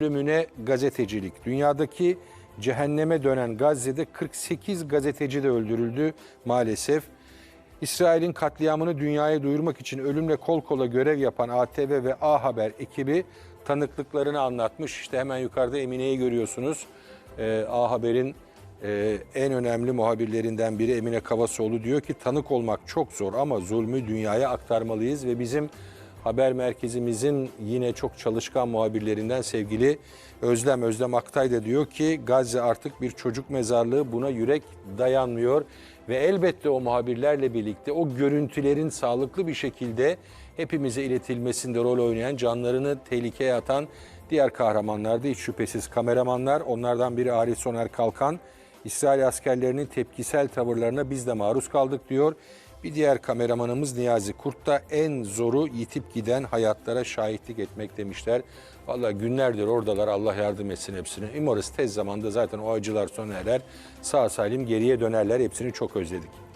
bölümüne gazetecilik. Dünyadaki cehenneme dönen Gazze'de 48 gazeteci de öldürüldü maalesef. İsrail'in katliamını dünyaya duyurmak için ölümle kol kola görev yapan ATV ve A Haber ekibi tanıklıklarını anlatmış. İşte hemen yukarıda Emine'yi görüyorsunuz. Ee, A Haber'in e, en önemli muhabirlerinden biri Emine Kavasoğlu diyor ki tanık olmak çok zor ama zulmü dünyaya aktarmalıyız ve bizim haber merkezimizin yine çok çalışkan muhabirlerinden sevgili Özlem. Özlem Aktay da diyor ki Gazze artık bir çocuk mezarlığı buna yürek dayanmıyor. Ve elbette o muhabirlerle birlikte o görüntülerin sağlıklı bir şekilde hepimize iletilmesinde rol oynayan canlarını tehlikeye atan diğer kahramanlar da hiç şüphesiz kameramanlar. Onlardan biri Arif Soner Kalkan İsrail askerlerinin tepkisel tavırlarına biz de maruz kaldık diyor. Bir diğer kameramanımız Niyazi Kurt da en zoru yitip giden hayatlara şahitlik etmek demişler. Vallahi günlerdir oradalar Allah yardım etsin hepsine. Umarız tez zamanda zaten o acılar sona erer. Sağ salim geriye dönerler. Hepsini çok özledik.